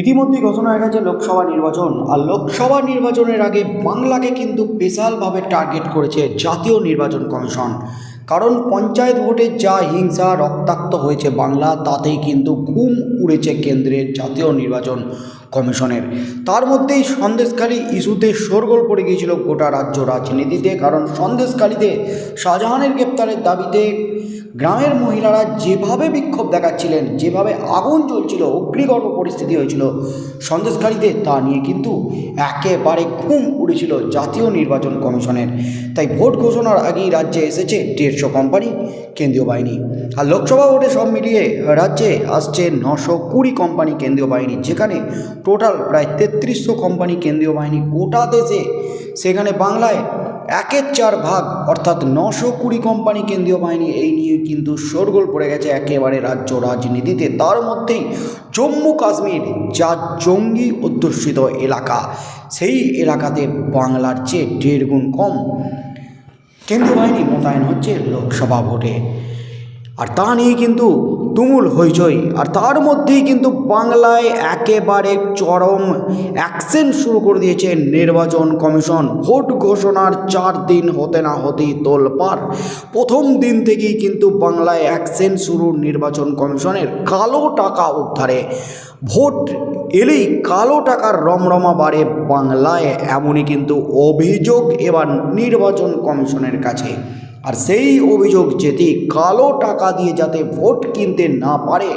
ইতিমধ্যেই ঘোষণা হয়ে গেছে লোকসভা নির্বাচন। আর লোকসভা নির্বাচনের আগে বাংলাকে কিন্তু বিশালভাবে টার্গেট করেছে জাতীয় নির্বাচন কমিশন। কারণ পঞ্চায়েত ভোটে যা হিংসা, রক্তাক্ত হয়েছে বাংলা, তাতেই কিন্তু ঘুম উড়েছে কেন্দ্রের জাতীয় নির্বাচন কমিশনের। তার মধ্যেই সন্দেশখালী ইস্যুতে শোরগোল পড়ে গিয়েছিল গোটা রাজ্য রাজনীতিতে। কারণ সন্দেশখালীতে শাহজাহানের গ্রেপ্তারের দাবিতে গ্রামের মহিলারা যেভাবে বিক্ষোভ দেখাচ্ছিলেন, যেভাবে আগুন জ্বলছিল, অগ্নিগর্ভ পরিস্থিতি হয়েছিল সন্দেশকারীদের তা নিয়ে কিন্তু একেবারে ঘুম উড়েছিল জাতীয় নির্বাচন কমিশনের। তাই ভোট ঘোষণার আগেই রাজ্যে এসেছে দেড়শো কোম্পানি, কেন্দ্রীয় বাহিনী। আর লোকসভা ভোটে সব মিলিয়ে রাজ্যে আসছে নশো কুড়ি কোম্পানি কেন্দ্রীয় বাহিনী, যেখানে টোটাল প্রায় তেত্রিশশো কোম্পানি কেন্দ্রীয় বাহিনী গোটা দেশে। সেখানে বাংলায় একের চার ভাগ, অর্থাৎ নশো কুড়ি কোম্পানি কেন্দ্রীয় বাহিনী এই নিয়ে কিন্তু শোরগোল পড়ে গেছে একেবারে রাজ্য রাজনীতিতে। তার মধ্যেই জম্মু কাশ্মীর, যা জঙ্গি অধ্যুষিত এলাকা, সেই এলাকাতে বাংলার চেয়ে দেড় গুণ কম। কেন্দ্রীয় বাহিনী মোতায়েন হচ্ছে লোকসভা ভোটে। আর তা নিয়ে কিন্তু তুমুল হইচই। আর তার মধ্যেই কিন্তু বাংলায় একেবারে চরম অ্যাকশন শুরু করে দিয়েছে নির্বাচন কমিশন। ভোট ঘোষণার চার দিন হতে না হতেই তোলপাড়। প্রথম দিন থেকেই কিন্তু বাংলায় অ্যাকশন শুরু নির্বাচন কমিশনের কালো টাকা উদ্ধারে। ভোট এলেই কালো টাকার রমরমা বাড়ে বাংলায়, এমনই কিন্তু অভিযোগ এবার নির্বাচন কমিশনের কাছে। আর সেই অভিযোগ যেটি কালো টাকা দিয়ে যাতে ভোট কিনতে না পারে,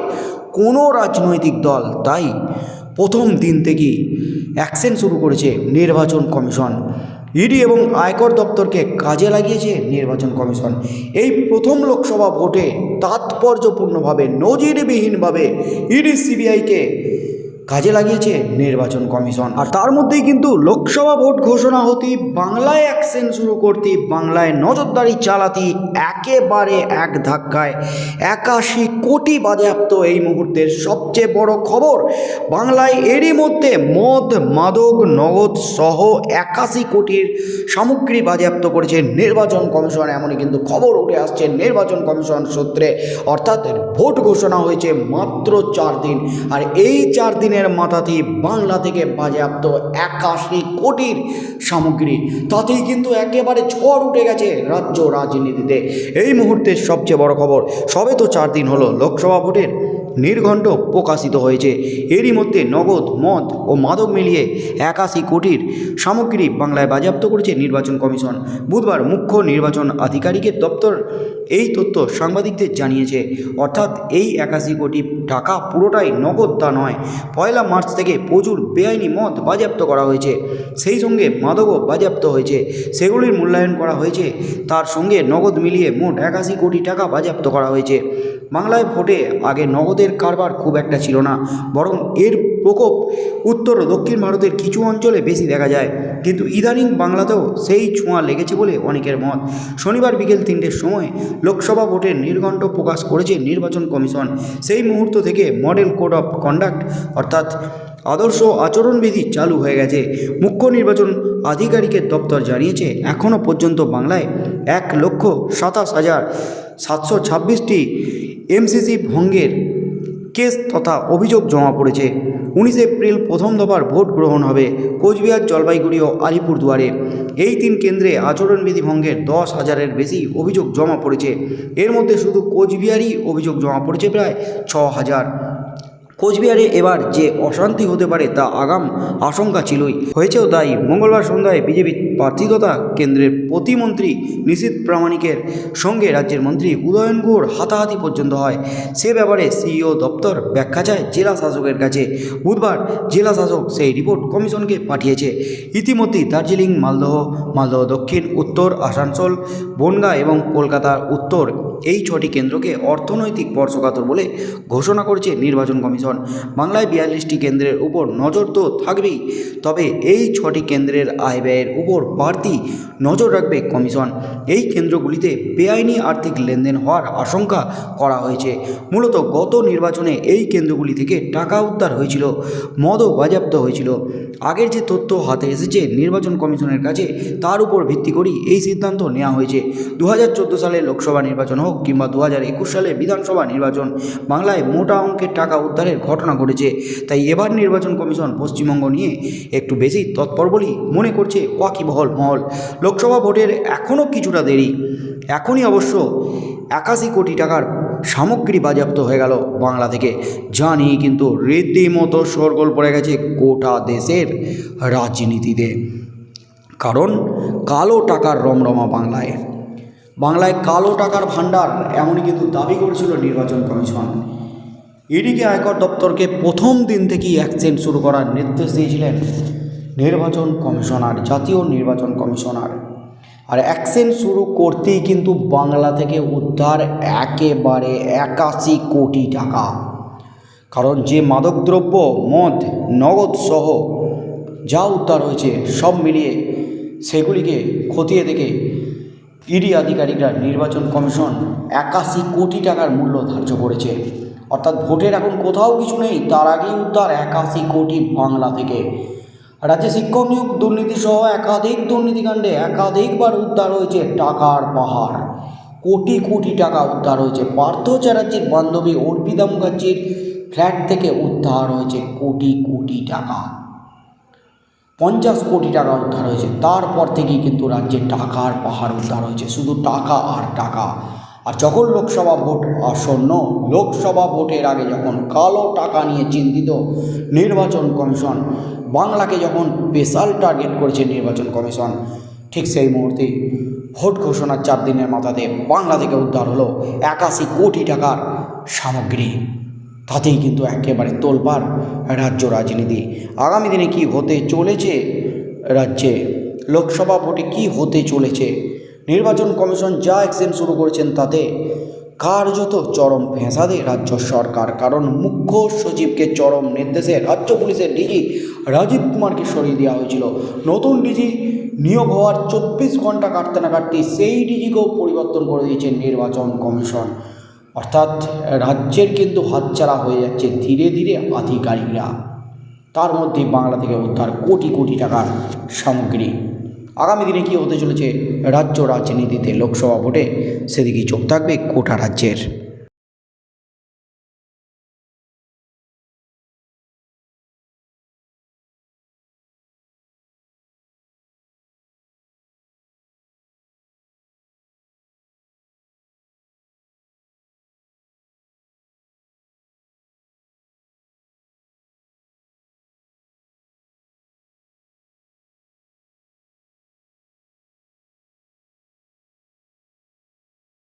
কোনো রাজনৈতিক দল তাই প্রথম দিন থেকেই অ্যাকশন শুরু করেছে নির্বাচন কমিশন। ইডি এবং আয়কর দপ্তরকে কাজে লাগিয়েছে নির্বাচন কমিশন। এই প্রথম লোকসভা ভোটে তাৎপর্যপূর্ণভাবে, নজিরবিহীনভাবে ইডি, সিবিআইকে কাজে লাগিয়েছে নির্বাচন কমিশন। আর তার মধ্যেই কিন্তু লোকসভা ভোট ঘোষণা হতেই বাংলায় অ্যাকশন শুরু করতে বাংলায় নজরদারি চালাতে একেবারে এক ধাক্কায় একাশি কোটি বাজেয়াপ্ত এই মুহূর্তের সবচেয়ে বড় খবর। বাংলায় এরই মধ্যে মদ, মাদক, নগদ সহ একাশি কোটির সামগ্রী বাজেয়াপ্ত করেছে নির্বাচন কমিশন। এমনই কিন্তু খবর উঠে আসছে নির্বাচন কমিশন সূত্রে। অর্থাৎ ভোট ঘোষণা হয়েছে মাত্র চার দিন। আর এই চার দিনের মাথাতেই বাংলা থেকে বাজেয়াপ্ত একাশি কোটির সামগ্রী। তাতেই কিন্তু একেবারে ঝড় উঠে গেছে রাজ্য রাজনীতিতে। এই মুহূর্তের সবচেয়ে বড় খবর, সবে তো চার দিন হলো লোকসভা ভোটের। নির্ঘণ্ট প্রকাশিত হয়েছে। এরই মধ্যে নগদ, মদ ও মাদক মিলিয়ে একাশি কোটির সামগ্রী বাংলায় বাজেয়াপ্ত করেছে নির্বাচন কমিশন। বুধবার মুখ্য নির্বাচন আধিকারিকের দপ্তর এই তথ্য সাংবাদিকদের জানিয়েছে। অর্থাৎ এই একাশি কোটি টাকা পুরোটাই নগদ তা নয়, পয়লা মার্চ থেকে প্রচুর বেআইনি মদ বাজেয়াপ্ত করা হয়েছে। সেই সঙ্গে মাদকও বাজেয়াপ্ত হয়েছে। সেগুলির মূল্যায়ন করা হয়েছে। তার সঙ্গে নগদ মিলিয়ে মোট একাশি কোটি টাকা বাজেয়াপ্ত করা হয়েছে। বাংলায় ভোটে আগে নগদের কারবার খুব একটা ছিল না। বরং এর প্রকোপ উত্তর ও দক্ষিণ ভারতের কিছু অঞ্চলে বেশি দেখা যায়। কিন্তু ইদানিং বাংলাতেও সেই ছোঁয়া লেগেছে বলে অনেকের মত। শনিবার বিকেল তিনটের সময় লোকসভা ভোটের নির্ঘণ্ট প্রকাশ করেছে নির্বাচন কমিশন। সেই মুহূর্ত থেকে মডেল কোড অফ কন্ডাক্ট অর্থাৎ আদর্শ আচরণবিধি চালু হয়ে গেছে। মুখ্য নির্বাচন আধিকারিকের দপ্তর জানিয়েছে এখনও পর্যন্ত বাংলায় এক লক্ষ সাতাশ হাজার সাতশো ছাব্বিশটি এমসিসি ভঙ্গের কেস তথা অভিযোগ জমা পড়েছে। উনিশে এপ্রিল প্রথম দফার ভোট গ্রহণ হবে কোচবিহার জলপাইগুড়ি ও আলিপুরদুয়ারে। এই তিন কেন্দ্রে আচরণবিধি ভঙ্গের দশ হাজারের বেশি অভিযোগ জমা পড়েছে। এর মধ্যে শুধু কোচবিহারই অভিযোগ জমা পড়েছে প্রায় ছ হাজার। কোচবিহারে এবার যে অশান্তি হতে পারে তা আগাম আশঙ্কা ছিলই। হয়েছেও তাই মঙ্গলবার সন্ধ্যায় বিজেপি প্রার্থিকতা কেন্দ্রের প্রতিমন্ত্রী নিশীত প্রামাণিকের সঙ্গে রাজ্যের মন্ত্রী উদয়ন গুহর হাতাহাতি পর্যন্ত হয়। সে ব্যাপারে সিইও দপ্তর ব্যাখ্যা চায় জেলা শাসকের কাছে। বুধবার জেলা শাসক সেই রিপোর্ট কমিশনকে পাঠিয়েছে। ইতিমধ্যেই দার্জিলিং, মালদহ মালদহ দক্ষিণ, উত্তর, আসানসোল, বনগাঁ এবং কলকাতার উত্তর এই ছটি কেন্দ্রকে অর্থনৈতিক স্পর্শকাতর বলে ঘোষণা করেছে নির্বাচন কমিশন। বাংলায় বিয়াল্লিশটি কেন্দ্রের উপর নজর তো থাকবেই। তবে এই ছটি কেন্দ্রের আয় ব্যয়ের উপর বাড়তি নজর রাখবে কমিশন। এই কেন্দ্রগুলিতে বেআইনি আর্থিক লেনদেন হওয়ার আশঙ্কা করা হয়েছে। মূলত গত নির্বাচনে এই কেন্দ্রগুলি থেকে টাকা উদ্ধার হয়েছিল, মদও বাজেয়াপ্ত হয়েছিল। আগের যে তথ্য হাতে এসেছে, নির্বাচন কমিশনের কাছে তার উপর ভিত্তি করেই এই সিদ্ধান্ত নেওয়া হয়েছে। দু হাজার চোদ্দ সালে লোকসভা নির্বাচন হোক কিংবা দু হাজার একুশ সালে বিধানসভা নির্বাচন, বাংলায় মোটা অঙ্কের টাকা উদ্ধারের ঘটনা ঘটেছে। তাই এবার নির্বাচন কমিশন পশ্চিমবঙ্গ নিয়ে একটু বেশি তৎপর বলেই মনে করছে ওয়াকিবহল মহল। লোকসভা ভোটের এখনও কিছুটা দেরি। এখনই অবশ্য একাশি কোটি টাকার সামগ্রী বাজেয়াপ্ত হয়ে গেল বাংলা থেকে। যা নিয়ে কিন্তু রীতিমতো শোরগোল পড়ে গেছে গোটা দেশের রাজনীতিতে। কারণ কালো টাকার রমরমা বাংলায়। বাংলায় কালো টাকার ভাণ্ডার এমনই কিন্তু দাবি করেছিল নির্বাচন কমিশন। এদিকে আয়কর দপ্তরকে প্রথম দিন থেকেই অ্যাকশন শুরু করার নির্দেশ দিয়েছিলেন নির্বাচন কমিশনার, জাতীয় নির্বাচন কমিশনার। আর অ্যাকশন শুরু করতেই কিন্তু বাংলা থেকে উদ্ধার একেবারে একাশি কোটি টাকা। কারণ যে মাদকদ্রব্য, মদ, নগদ সহ যা উদ্ধার হয়েছে, সব মিলিয়ে সেগুলিকে খতিয়ে দেখে ইডি আধিকারিকরা নির্বাচন কমিশন একাশি কোটি টাকার মূল্য ধার্য করেছে। অর্থাৎ ভোটের এখন কোথাও কিছু নেই, তার আগেই উদ্ধার একাশি কোটি বাংলা থেকে। রাজ্যে শিক্ষক নিয়োগ দুর্নীতি সহ একাধিক দুর্নীতিকাণ্ডে একাধিকবার উদ্ধার হয়েছে টাকার পাহাড়। কোটি কোটি টাকা উদ্ধার হয়েছে। পার্থ চ্যাটার্জির বান্ধবী অর্পিতা মুখার্জির ফ্ল্যাট থেকে উদ্ধার হয়েছে কোটি কোটি টাকা। পঞ্চাশ কোটি টাকা উদ্ধার হয়েছে। তারপর থেকেই কিন্তু রাজ্যে টাকার পাহাড় উদ্ধার হয়েছে। শুধু টাকা আর টাকা। আর যখন লোকসভা ভোট আসন্ন, লোকসভা ভোটের আগে যখন কালো টাকা নিয়ে চিন্তিত নির্বাচন কমিশন, বাংলাকে যখন স্পেশাল টার্গেট করেছে নির্বাচন কমিশন, ঠিক সেই মুহূর্তে ভোট ঘোষণার চার দিনের মাথাতে বাংলা থেকে উদ্ধার হলো একাশি কোটি টাকার সামগ্রী। তাতেই কিন্তু একেবারে তোলপাড় রাজ্য রাজনীতি। আগামী দিনে কি হতে চলেছে? রাজ্যে লোকসভা ভোটে কি হতে চলেছে? নির্বাচন কমিশন যা অ্যাকশন শুরু করেছেন তাতে কার্যত চরম ফেঁসাদে রাজ্য সরকার। কারণ মুখ্য সচিবকে চরম নির্দেশে রাজ্য পুলিশের ডিজি রাজীব কুমারকে সরিয়ে দেওয়া হয়েছিল। নতুন ডিজি নিয়োগ হওয়ার চব্বিশ ঘণ্টা কাটতে না কাটতে সেই ডিজিকেও পরিবর্তন করে দিয়েছে নির্বাচন কমিশন। অর্থাৎ রাজ্যের কিন্তু হাতছাড়া হয়ে যাচ্ছে ধীরে ধীরে আধিকারিকরা। তার মধ্যে বাংলা থেকে উদ্ধার কোটি কোটি টাকার সামগ্রী। আগামী দিনে কী হতে চলেছে? রাজ্য রাজনীতিতে লোকসভা ভোটে সেদিকেই চোখ থাকবে কোটা রাজ্যের।